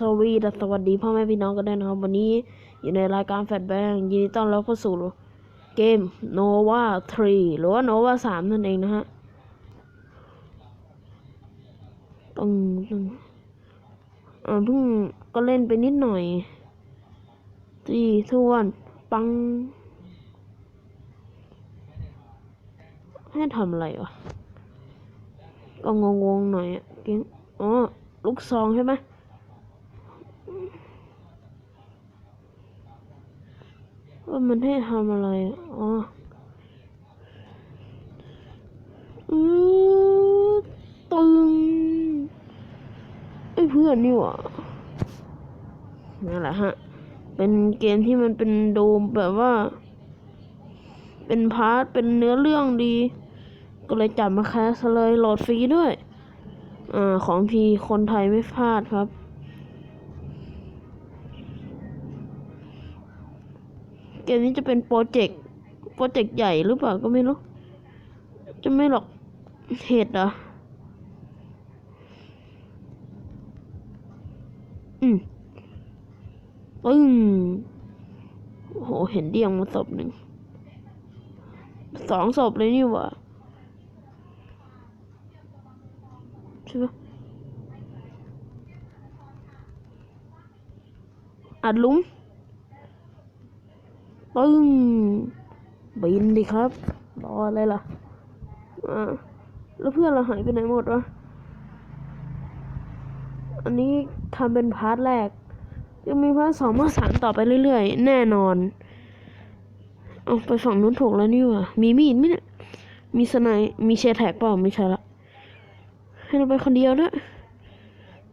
สวีดัสสวัสดีพ่อแม่พี่น้องกันด้วยนะครับ วันนี้อยู่ในรายการแฟดแบงยินดีต้อนรับเข้าสู่เกม Nova 3หรือว่า Nova 3นั่นเองนะฮะต้องต้องอ่าเพิ่งก็เล่นไปนิดหน่อยสี่ทวนปัง ให้ทำอะไรวะก็งงๆหน่อยอะเก่งอ๋อลูกซองใช่ไหม ว่ามันให้ทำอะไร อ๋ออือตึงไอ้เพื่อนนี่หว่านั่นแหละฮะ เป็นเกมที่มันเป็นโดูแบบว่า เป็นพาร์ท เป็นเนื้อเรื่องดี ก็เลยจับมาแคสเลยโหลดฟรีด้วย อ่า ของพีคนไทยไม่พลาดครับ เกมนี้จะเป็นโปรเจกต์โปรเจกต์ใหญ่หรือเปล่าก็ไม่รู้ จะไม่หรอกเหตุเหรออืมปึ้งโห เห็นเดียงมาศพหนึ่ง สองศพเลยนี่ว่าใช่ปะอัดลุ้ม ปึ้งบินดิครับ รออะไรล่ะอ่าแล้วเพื่อนเราหายไปไหนหมดวะ อันนี้ทำเป็นพาร์ทแรกยังมีพาร์ทสองพาสามต่อไปเรื่อยๆ แน่นอน เอาไปฝั่งนู้นถูกแล้วนี่ว่ามีมีดไหมเนี่ยมีสไนป์มีเชร์แท็กเปล่าไม่ใช่ละ ให้เราไปคนเดียวนะ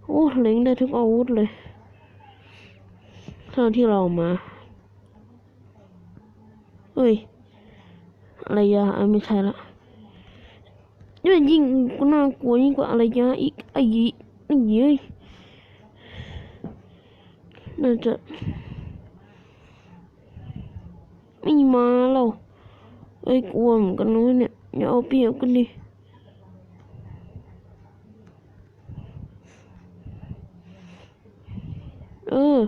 โอ้เล็งได้ทุกอาวุธเลย เท่าที่เราเอามา เฮ้ยอะไรยะอะไม่ใช่ละนี่มันยิ่งก็น่ากลัวยิ่งกว่าอะไรยะอีกไอ้ยี่ไอ้ยี่น่าจะไม่มาเราเอ้ยกลัวเหมือนกันนะเนี่ยอย่าเอาเปรียบกันดิเออ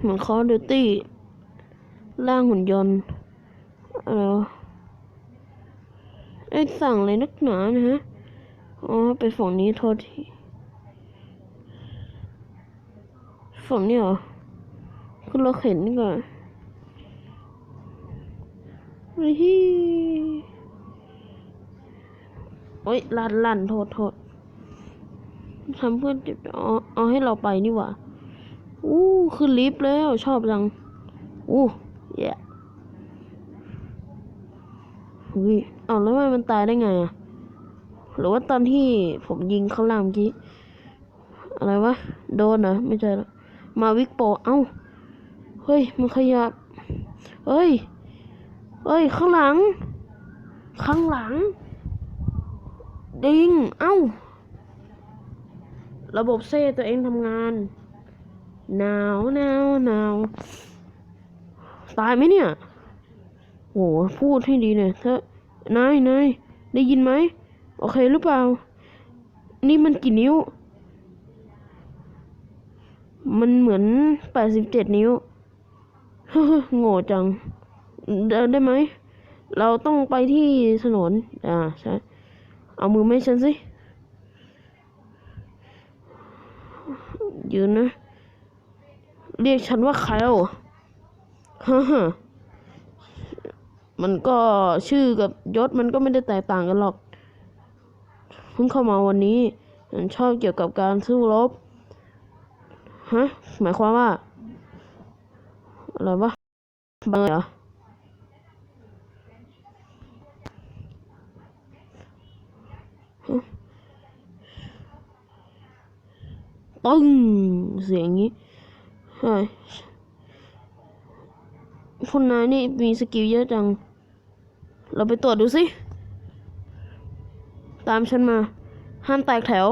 เหมือนคอร์ดิตี้ร่างหุ่นยนต์อะไรวะไอ้สั่งอะไรนักหนานะฮะ อ๋อ ไปฝั่งนี้โทษทีฝั่งนี้เหรอขึ้นรถเข็นดีกว่อนเฮ้ยโอ้ยลั่นลั่นโทษโทษทำเพื่อนจะเอาเอาให้เราไปนี่หว่า อู้ขึ้นลิฟต์แล้ว ชอบจัง อู้เย่หุยเอาแล้วทำไมมันตายได้ไงอะหรือว่าตอนที่ผมยิงข้างล่างเมื่อกี้ อะไรวะ โดนเหรอ ไม่ใช่ละมาวิกโป เอ้า เฮ้ย มันขยับ เฮ้ย เฮ้ย ข้างหลัง ข้างหลัง ดิง เอ้า ระบบเซ่ตัวเองทำงาน หนาวหนาวหนาวตายไหมเนี่ยโหพูดให้ดีเนี่ยเธอนายนายได้ยินไหมโอเคหรือเปล่า นี่มันกี่นิ้ว มันเหมือนแปดสิบเจ็ดนิ้วโง่จังเดินได้ไหม เราต้องไปที่ถนน อ่าใช่ เอามือไม่ฉันสิยืนนะ เรียกฉันว่าใครอะฮ่าฮ่ามันก็ชื่อกับยศมันก็ไม่ได้แตกต่างกันหรอก เพิ่งเข้ามาวันนี้ฉันชอบเกี่ยวกับการสู้รบ ฮะ หมายความว่า อะไรวะบังเหรอะปึ้งเสียงนี้ เฮ้ยคุณนายนี่มีสกิลเยอะจัง เราไปตรวจดูสิ ตามฉันมา ห้ามแตกแถว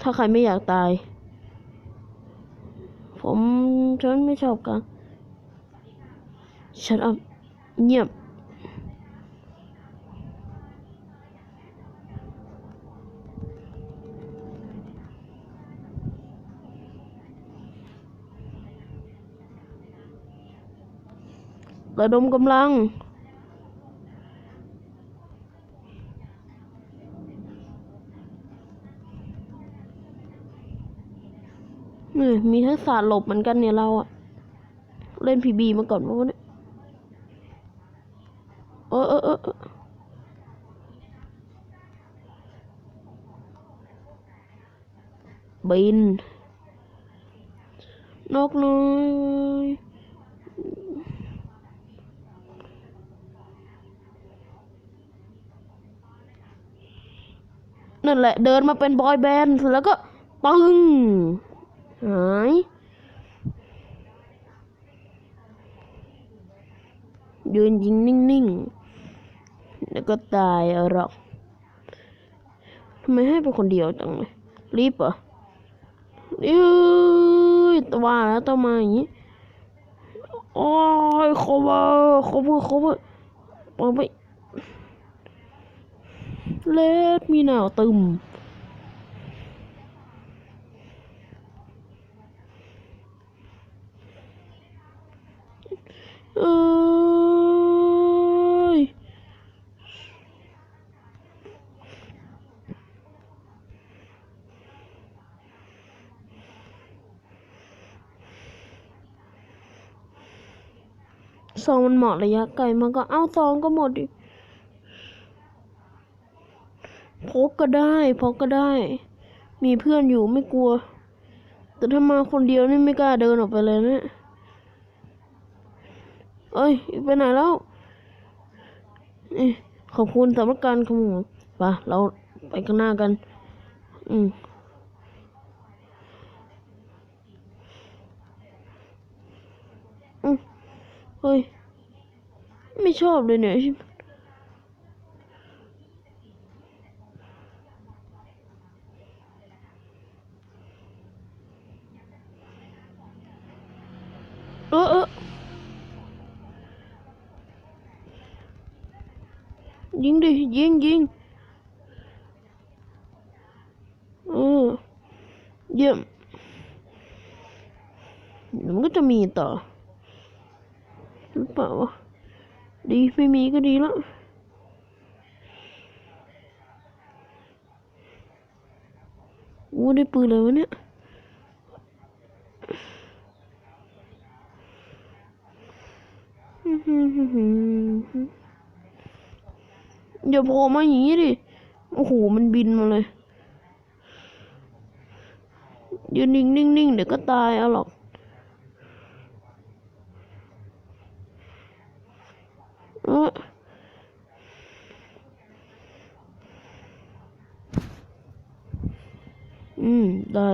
ถ้าใครไม่อยากตาย ผมฉันไม่ชอบกันฉันอับเงียบ ระดมกำลังนี่มีทักษะหลบเหมือนกันเนี่ยเราอะเล่นพีบีมาก่อนวะวะเนี่ยเออเออเออเออบิน นกน้อย นั่นแหละ เดินมาเป็นบอยแบนด์แล้วก็ปึ้งหายยืนยิงนิ่งๆ แล้วก็ตายหรอกทำไมให้เป็นคนเดียวจังเลยรีบเหรอเอ้ยตว่าแล้วต้องมาอย่างนี้โอ้ย cover cover cover ปองไป เลดมีหนาวตึมเอ้ยซองมันเหมาะระยะไกลมันก็เอ้าซองก็หมดดิพก ก็ได้พกก็ได้ มีเพื่อนอยู่ไม่กลัว แต่ถ้ามาคนเดียวนี่ไม่กล้าเดินออกไปเลยนะเอ้ยไปไหนแล้วอขอบคุณสำหรับการขโมยไปะเราไปข้างหน้ากัน อืมอืมเฮ้ย ไม่ชอบเลยเนี่ย เออเออ ยิงดิ ยิงยิงเออเยี่ยมมันก็จะมีต่อหรือเปล่าวะดีไม่มีก็ดีแล้วโอ้ได้ปืนเลยวะเนี่ยอ ย่าโผล่มาอย่างนี้ดิ โอ้โห มันบินมาเลย ยืนนิ่งนิ่งนิ่งเดี๋ยวก็ตายเอาหรอกเอออืม ได้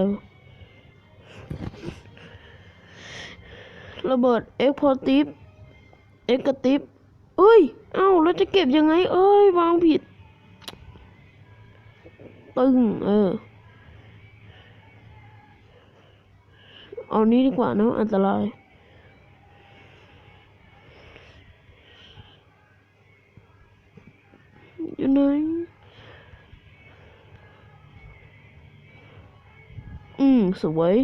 ระเบิดเอ็กพอติฟเอ็กกระติฟ เอ้ย เอ้าแล้วจะเก็บยังไง เอ้ย วางผิด ตึง เออ เอานี้ดีกว่านะอันตรายอยู่ไหนอืม สวย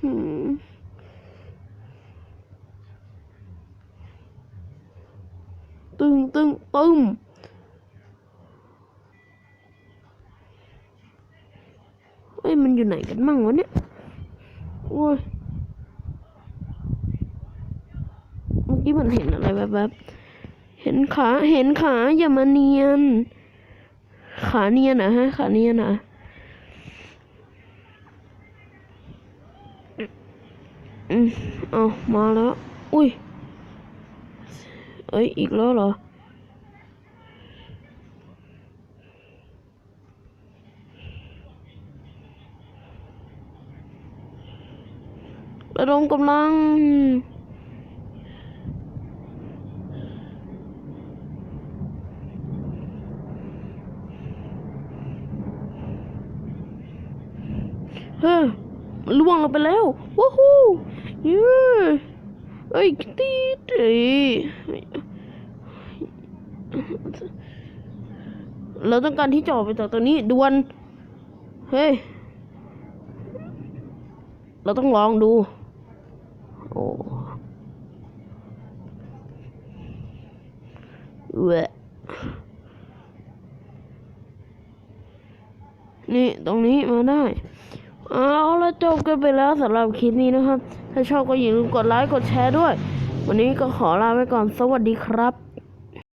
หือตึงตึงตึมเอ้ย มันอยู่ไหนกันมั่งวะเนี่ย โอ้ย เมื่อกี้มันเห็นอะไรแบบๆ เห็นขา เห็นขา อย่ามาเนียน ขาเนียนนะฮะ ขาเนียนนะ เอามาแล้ว อุ้ย เอ้ย อีกแล้วเหรอ ระดมกำลังเฮ้ยล่วงลงไปแล้ว วู้ฮู้ ย้เอ้ยตีตีเราต้องการที่จะออกไปจากตรงนี้ด่วน เฮ้ย เราต้องลองดู โอ้เวนี่ ตรงนี้มาได้ เอาละจบกันไปแล้วสำหรับคลิปนี้นะครับ ถ้าชอบก็อย่าลืมกดไลค์กดแชร์ด้วย วันนี้ก็ขอลาไปก่อนสวัสดีครับ